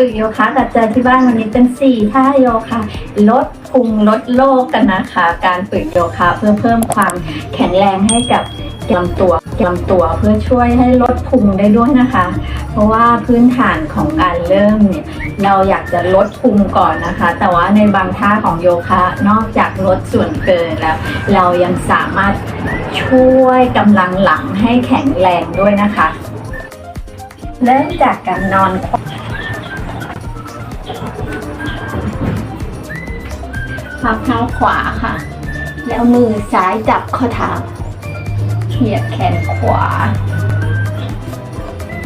ฝึกโยคะกับเจอที่บ้านวันนี้เป็นสี่ท่าโยคะลดพุงลดโลกกันนะคะ การฝึกโยคะเพื่อเพิ่มความแข็งแรงให้กับลำตัวลำตัวเพื่อช่วยให้ลดพุงได้ด้วยนะคะ เพราะว่าพื้นฐานของการเริ่มเนี่ยเราอยากจะลดพุงก่อนนะคะ แต่ว่าในบางท่าของโยคะนอกจากลดส่วนเกินแล้ว เรายังสามารถช่วยกำลังหลังให้แข็งแรงด้วยนะคะ เริ่มจากการนอน พับเท้าขวาค่ะ แล้วมือซ้ายจับข้อเท้าเหยียดแขนขวา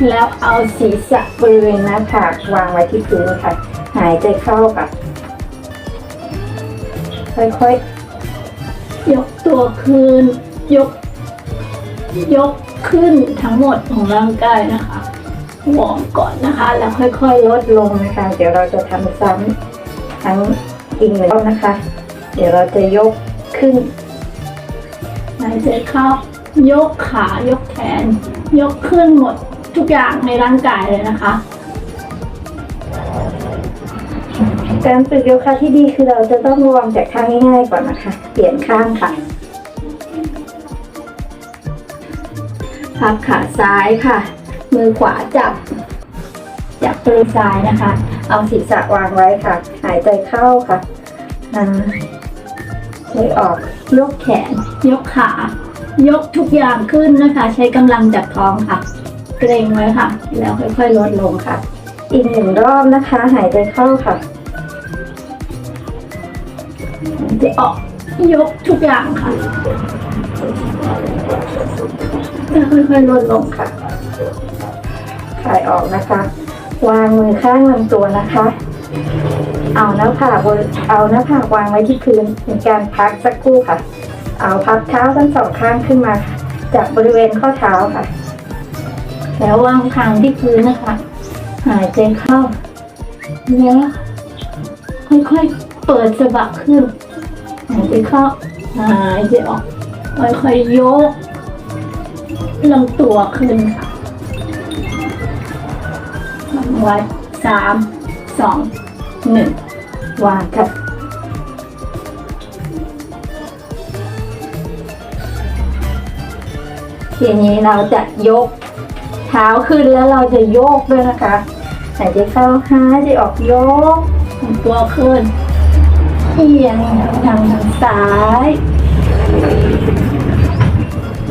แล้วเอาศีรษะบริเวณหน้าผากวางไว้ที่พื้นค่ะ หายใจเข้าค่ะค่อยๆ ยกตัวขึ้น ยก ยกขึ้นทั้งหมดของร่างกายนะคะวอร์มก่อนนะคะ แล้วค่อยๆ ลดลงนะคะ เดี๋ยวเราจะทำซ้ำทั้ง อีกหนึ่งรอบนะคะ เดี๋ยวเราจะยกขึ้นหายใจเข้ายกขายกแขน ยกขึ้นหมดทุกอย่างในร่างกายเลยนะคะ การฝึกโยคะที่ดีคือเราจะต้องวอร์มจากท่าง่ายๆก่อนนะคะ เปลี่ยนข้างค่ะพับขาซ้ายค่ะ มือขวาจับ จับมือซ้ายนะคะ เอาศีรษะวางไว้ค่ะ หายใจเข้าค่ะอ่าเลยออกยกแขน ยกขา ยกทุกอย่างขึ้นนะคะ ใช้กำลังจับท้องค่ะ เกรงไว้ค่ะ แล้วค่อยๆลดลงค่ะ อีกหนึ่งรอบนะคะ หายใจเข้าค่ะหายใจออกยกทุกอย่างค่ะแล้วค่อยๆลดลงค่ะคลายออกนะคะ วางมือข้างลำตัวนะคะ เอาหน้าผากบนเอาหน้าผากวางไว้ที่พื้นเป็นการพักสักครู่ค่ะ เอาพับเท้าทั้งสองข้างขึ้นมาจับบริเวณข้อเท้าค่ะ แล้ววางคางที่พื้นนะคะ หายใจเข้าแล้วค่อยๆเปิดสะบักขึ้นหายใจเข้าหายใจออกค่อยๆยกลำตัวขึ้นค่ะ ไว้สามสองหนึ่งวางค่ะทีนี้เราจะยกเท้าขึ้นแล้วเราจะโยกด้วยนะคะหายใจเข้าหายใจออกโยกตัวขึ้นเอียงทางทางซ้าย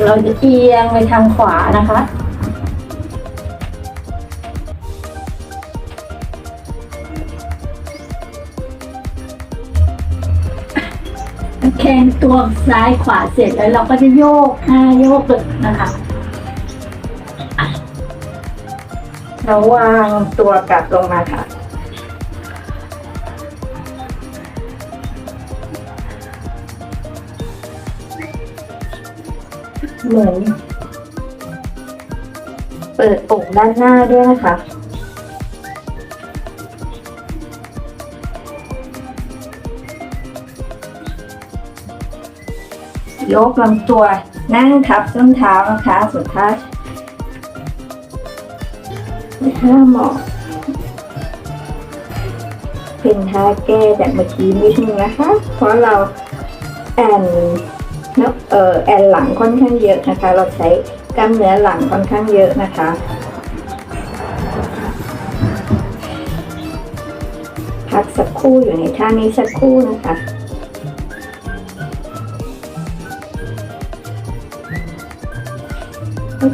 เราจะเอียงไปทางขวานะคะ แขนตัวซ้ายขวาเสร็จแล้วเราก็จะโยกหน้าโยกเลยนะคะเราวางตัวกลับลงมาค่ะ เหมือน เปิดอกด้านหน้าด้วยนะคะ ยกลำตัวนั่งทับส้นเท้านะคะสุดท้ายท่าหมอบเป็นท่าแก้จากเมื่อกี้นิดนึงนะคะ เพราะเราแอนนเออแอนหลังค่อนข้างเยอะนะคะ เราใช้กล้ามเนื้อหลังค่อนข้างเยอะนะคะพักสักครู่อยู่ในท่านี้สักครู่นะคะ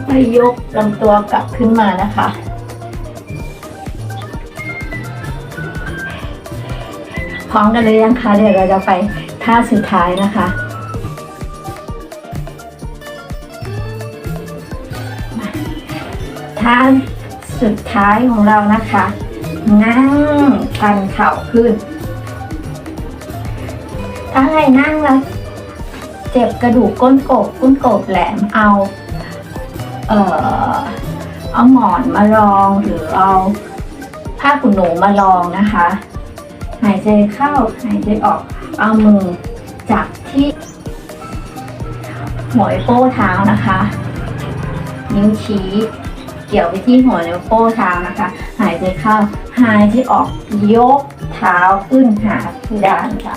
ค่อยๆยกลำตัวกลับขึ้นมานะคะพร้อมกันเลยยังคะเดี๋ยวเราจะไปท่าสุดท้ายนะคะท่าสุดท้ายของเรานะคะ นั่งชันเข่าขึ้นถ้าใครนั่งแล้วเจ็บกระดูกก้นกบก้นกบแหลมเอา เอ่อเอาหมอนมารองหรือเอาผ้าขนหนูมารองนะคะ หายใจเข้าหายใจออกเอามือจับที่หัวโป้เท้านะคะ นิ้วชี้เกี่ยวไปที่หัวนิ้วโป้เท้านะคะ หายใจเข้าหายใจออกยกเท้าขึ้นหาเพดานค่ะ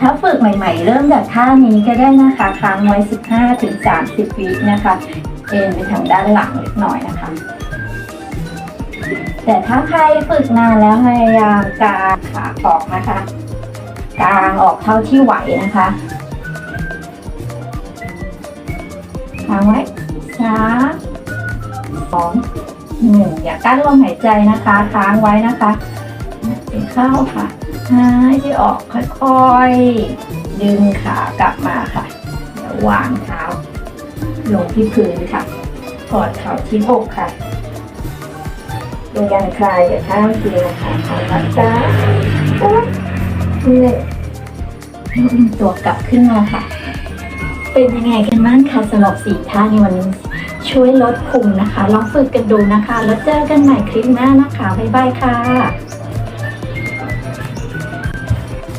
ถ้าฝึกใหม่ๆ เริ่มจากท่านี้ก็ได้นะคะค้างไว้ 15ถึง30 วินะคะ เอ็นไปทางด้านหลังเล็กน้อยนะคะ แต่ถ้าใครฝึกนานแล้วพยายามกางขาออกนะคะกางออกเท่าที่ไหวนะคะค้างไว้สามสองหนึ่งอย่ากั้นลมหายใจนะคะ ค้างไว้นะคะ เข้าค่ะ หายใจออกค่อยๆ ดึงขากลับมาค่ะเดี๋ยววางเท้า ลงที่พื้นค่ะ กอดเข่าที่อกค่ะดูยันคลายอย่าข้ามทีนะคะขอรับจ้าปุ๊บนี่ดึงตัวกลับขึ้นมาค่ะ เป็นยังไงกันบ้างคะสำหรับสี่ท่าในวันนี้ช่วยลดพุงนะคะ ลองฝึกกันดูนะคะ แล้วเจอกันใหม่คลิปหน้านะคะ บ๊ายบายค่ะ